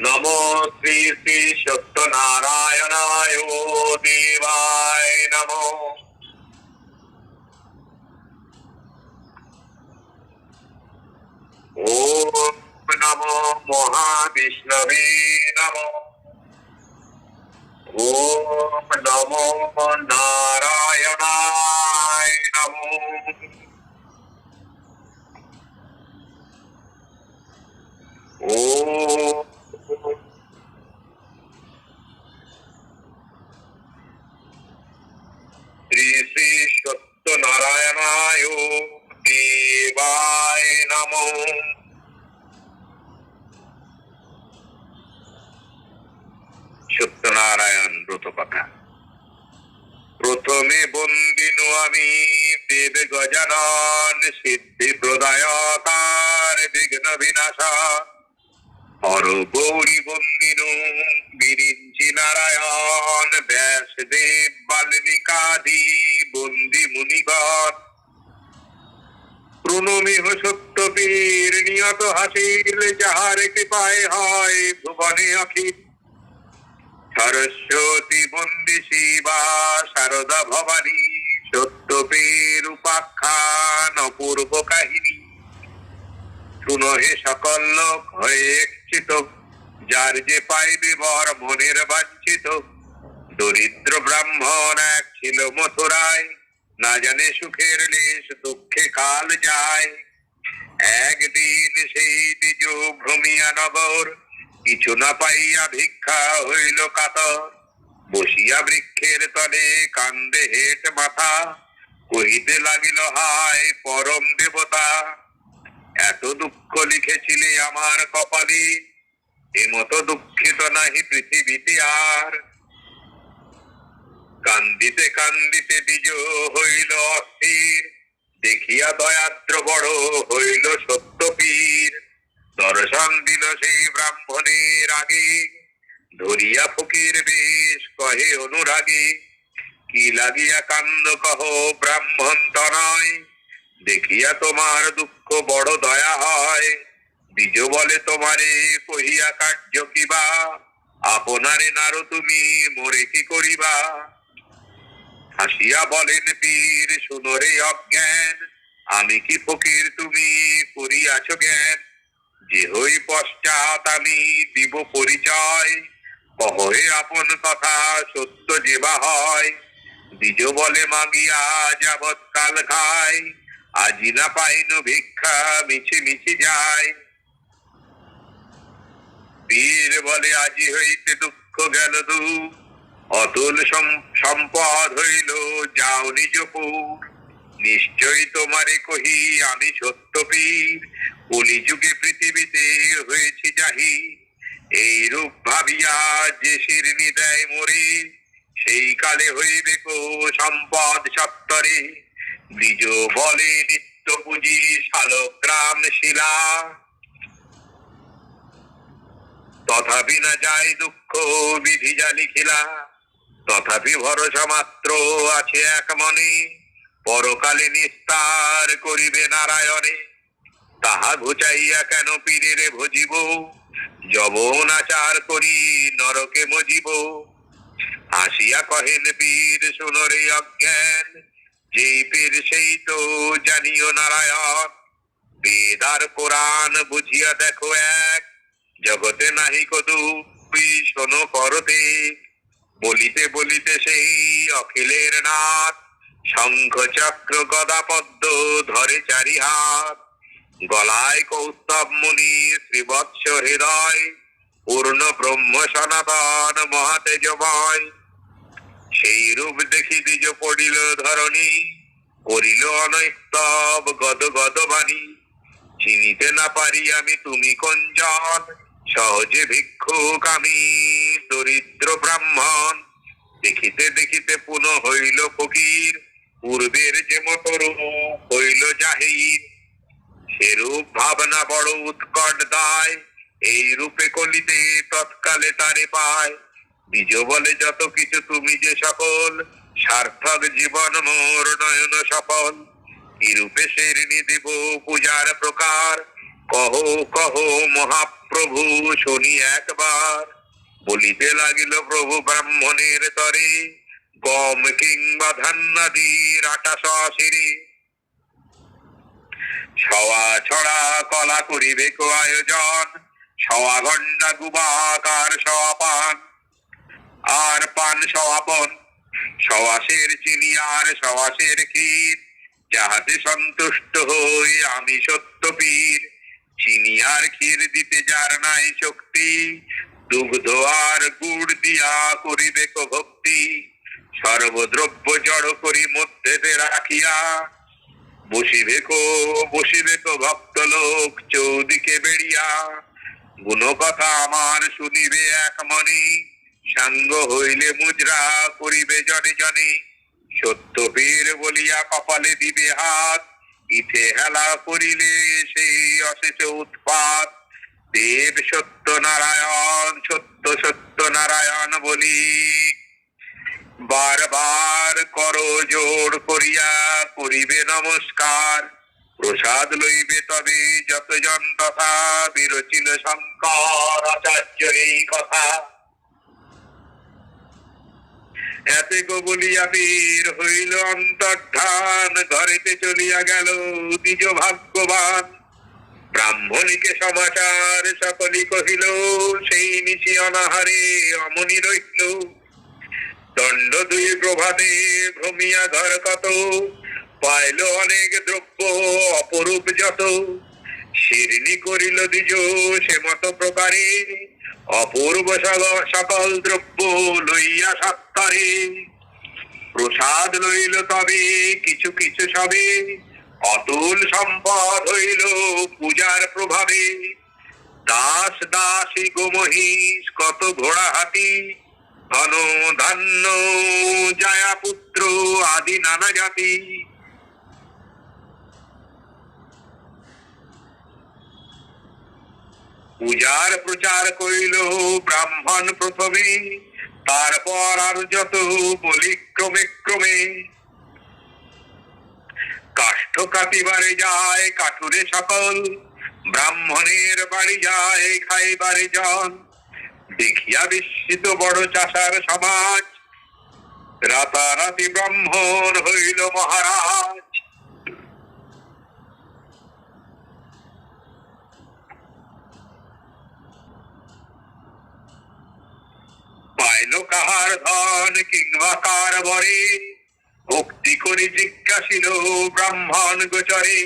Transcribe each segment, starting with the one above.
নমো শ্রী শ্রী সত্যনারায়ণায় দেবায় নমো ওম নমো মহাবিষ্ণবে নমো ওম নমো নারায়ণায় নমো ওম শ্রী শ্রী সত্যনারায়ণায় দেবায় নমো সত্যনারায়ণ ব্রত কথা। প্রথমে বন্দিনু আমি দেব গজানন, সিদ্ধি প্রদায়কার বিঘ্ন বিনাশা। হর গৌরী বন্দিনু, বিরিঞ্চি নারায়ণ, ব্যাসদেব বাল্মিকাদি, বন্দি মুনিগণ। প্রণমিহ সত্যবীর, নিয়ত হাসিল, যাহার কৃপায় হয় ভুবনে অখিল। সরস্বতী বন্দি শিবা, শারদা ভবানী সত্যবীর উপাখ্যান, অপূর্ব কাহিনী। শুনো হে সকল লোক, হয়ে একচিত। যার যে পাইবে বর মনের বাঞ্ছিত। দরিদ্র ব্রাহ্মণ এক ছিল মথুরায়, না জানে সুখের লেশ, দুঃখে কাল যায়। একদিন সেই দ্বিজ ভ্রমিয়া নগর কিছু না পাইয়া ভিক্ষা হইল কাতর। বসিয়া বৃক্ষের তলে কান্দে হেট মাথা। কহিতে লাগিল, হায় পরম দেবতা, এত দুঃখ লিখেছিলে আমার কপালে। এমত দুঃখিত নাহি পৃথিবীতে আর। কান্দিতে কান্দিতে দ্বিজ হইল অস্থির। দেখিয়া দয়াদ্র বড় হইল সত্য পীর। দর্শন দিল সেই ব্রাহ্মণের আগে ধরিয়া ফকির বেশ কহে অনুরাগী, কি লাগিয়া কান্দ কহ ব্রাহ্মণ তনয়? দেখিয়া তোমার দুঃখ বড় দয়া হয়। বিজ বলে তোমারে কহিয়া কার্য কিবা আপনারে নারো তুমি মোরে কি করিবা? হাসিয়া বলেন পীর শুনরে অজ্ঞান। আমি কি ফকির, তুমি করিয়াছ জ্ঞান? যে হই পশ্চাৎ আমি দিব পরিচয়। কহে আপন কথা, সত্য যেবা হয়। দ্বিজ বলে মাগিয়া যাবৎ কাল খায় আজি না পাইন ভিক্ষা, মিছে মিছে যায় পীর বলে আজি হইতে দুঃখ গেল দু অতুল সম- সম্পদ হইল, যাও নিজপুর নিশ্চয় তোমারে কহি, আমি সত্য পীর কলিযুগে পৃথিবীতে হয়েছি যাহি। এই রূপ ভাবিয়া যে শিরনি দেয় মরে, সেই কালে হইবে কো সম্পদ সত্তরে। দ্বিজ বলে নিত্য পুঁজি শালগ্রাম শিলা। তথাপি না যায় দুঃখ বিধি যা লিখিলা, তথাপি ভরসা মাত্র আছে এক মনে। পরকালে নিস্তার করিবে নারায়ণে। তাহা ঘুচাইয়া কেন পীরেরে ভজিব? যবন আচার করি, নরকে মজিব। হাসিয়া কহেন, পীর শুনরে অজ্ঞান। যেই পীর সেই তো জানিও নারায়ণ। বেদার কোরআন বুঝিয়া দেখো এক। জগতে নাহি কদু শোনো করতে বলিতে বলিতে সেই অখিলের নাথ। শঙ্খ চক্র গদা পদ্ম ধরে চারি হাত গলায় কৌস্তব মুনি শ্রীবৎস হৃদয়, পূর্ণ ব্রহ্ম সনাতন মহাতেজময়। সেই রূপ দেখি দ্বিজ পড়িল ধরণী, করিল অনৈস্তব গদ গদ বাণী। চিনিতে না পারি আমি তুমি কঞ্জন, সহজে ভিক্ষুক আমি দরিদ্র ব্রাহ্মণ। দেখিতে দেখিতে পুনঃ হইল ফকির পূর্বের যে মতো হইল জাহির সেরূপ ভাবনা বড় উৎকট দায়। এই রূপে কলিতে তৎকালে তারে পায়। নিজ বলে যত কিছু তুমি যে সকল, সার্থক জীবন মোর নয়ন সফল। কি রূপে শেরনি দিব পূজার প্রকার? কহ কহ, মহাপ্রভু, শুনি একবার। বলিতে লাগিল প্রভু ব্রাহ্মণের তরে গম কিংবা ধান্যাদির আটা শিরে সওয়া ছড়া কলা করিবে কো আয়োজন সওয়া ঘণ্টা গুবাকার সওয়া পান আর পান সওয়াপন সওয়াসের চিনি আর সওয়াসের ক্ষীর। যাহাতে সন্তুষ্ট হই আমি সত্য পীর। চিনি আর ক্ষীর দিতে যার নাই শক্তি, দুগ্ধ আর গুড় দিয়া করিবে ভক্তি। সর্বদ্রব্য জড় করি মধ্যেতে রাখিয়া। বসিবে কো বসিবে কো ভক্ত লোক চৌদিকে বেড়িয়া। গুণ কথা আমার শুনিবে এক মনি, সাঙ্গ হইলে মুজরা করিবে জনে জনে। সত্য বীর বলিয়া কপালে দিবে হাত, ইথে হেলা করিলে সেই অশেষ উৎপাত। দেব সত্য নারায়ণ, সত্য সত্য নারায়ণ বলি। বারবার কর জোর করিয়া করিবে নমস্কার। প্রসাদ লইবে তবে যতজন তথা বিরচিল শঙ্কর আচার্য এই কথা। এতে বলিয়া বীর হইল অন্তর্ধান, ঘরেতে চলিয়া গেল নিজ ভাগ্যবান। ব্রাহ্মণীকে সমাচার সকলি কহিল, সেই নিশি অনাহারে অমনি রইল। দণ্ড দুই প্রভাতে ভ্রমিয়া ঘর কত। পাইল অনেক দ্রব্য অপরূপ যত শিরনি করিল দ্বিজ সে মত প্রকারে। অপূর্ব সকল দ্রব্য লইয়া সত্তরে। প্রসাদ লইল তবে, কিছু কিছু সবে। অতুল সম্পদ হইল পূজার প্রভাবে। দাস দাসী গোমহিষ কত ঘোড়া হাতি। ধন জায়া পুত্র আদি নানা জাতি। পূজার প্রচার করিল ব্রাহ্মণ প্রথমে, তারপর আর যত বলি ক্রমে ক্রমে। কাষ্ঠ কাটিবারে যায় কাঠুরে সকল, ব্রাহ্মণের বাড়ি যায় খাইবারে জন দেখিয়া বিস্মিত বড় চাষার সমাজ। রাতারাতি ব্রাহ্মণ হইল মহারাজ। পাইল কাহার ধন কিংবা কার বরে? ভক্তি করে জিজ্ঞাসিল, ব্রাহ্মণ গোচরে,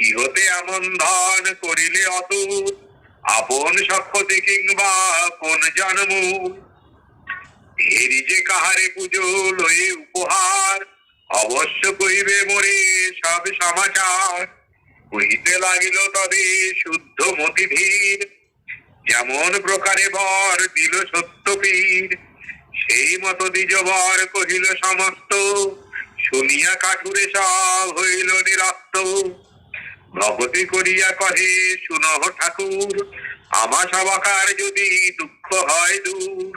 ইহতে এমন ধন করিলে অতুল? আপন সক্ষতি কিংবা কোন জন্ম? এরি যে কাহারে পুজো লয়ে উপহার, অবশ্য কইবে মোরে সব সমাচার। কহিতে লাগিল তবে শুদ্ধ মতি ধীর যেমন প্রকারে বর দিল সত্য পীর, সেই মতো দ্বিজ বর কহিল সমস্ত। শুনিয়া কাঠুরে সব হইল নিরস্ত। ভগতি করিয়া কহে শুনহ ঠাকুর আমা সবাকার যদি দুঃখ হয় দূর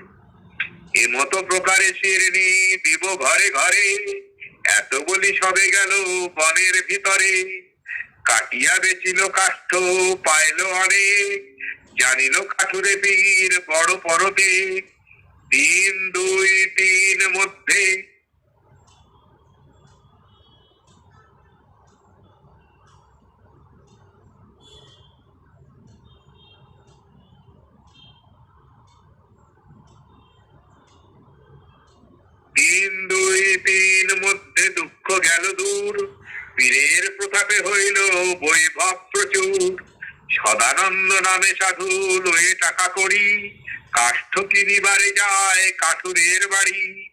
এমতো প্রকারে শিরনি দিব ঘরে ঘরে। এত বলি সবে গেল বনের ভিতরে, কাটিয়া বেচিল কাষ্ঠ, পাইল অনেক, জানিল কাঠুরে বীর বড় পরতে। তিন দুই তিন মধ্যে তিন দুই তিন মধ্যে দুঃখ গেল দূর। পীরের প্রতাপে হইল বৈভব প্রচুর। সদানন্দ নামে সাধু লয়ে টাকা করি। কাষ্ঠ কিনিবারে যায় কাঠুরের বাড়ি।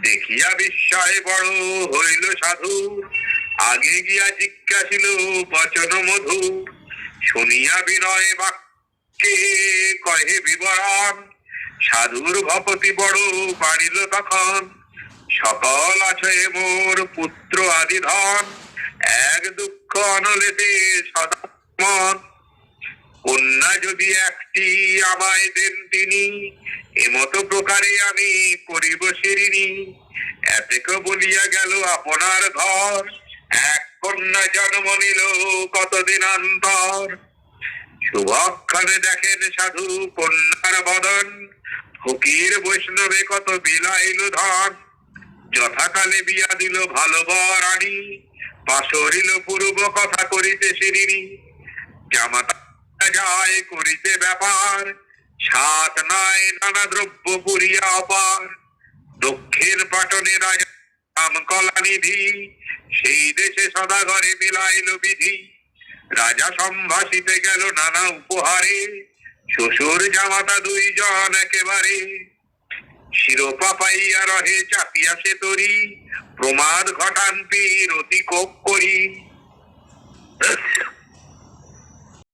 দেখিয়া বিস্ময়ে বড় হইল সাধু। আগে গিয়া জিজ্ঞাসিল, বচন মধু শুনিয়া বিনয় বাক্যে কহে বিবরণ। সাধুর ভপতি বড় বাড়িল তখন। সকল আছে মোর পুত্র আদি ধন এক দুঃখ অনলেতে সদা মন। কন্যা যদি একটি আমায় দেন তিনি এমতো প্রকারে আমি করিব শিরিনি এতেক বলিয়া গেল আপনার ঘর। এক কন্যা জন্ম নিল কতদিন অন্তর। শুভক্ষণে দেখেন সাধু কন্যার বদন। ফকির বৈষ্ণবে কত বিলাইল ধন। যথাকালে বিয়া দিল ভালো বরানি পাশরিল পূর্ব কথা করিতে শিরিনি। জামাতা যায় করিতে ব্যাপার, সাত নাই নানা দ্রব্য পুরিয়া অপার। দক্ষিণ পাটনে রাজা রাম কলা নিধি সেই দেশে সদাগরে মিলাইল বিধি। রাজা সম্ভাষিতে গেল নানা উপহারে, শ্বশুর জামাতা দুইজন একেবারে শিরোপা পাইয়া রহে চাপিয়া সে তরি প্রমাদ ঘটান পীর অতি কোপ করি।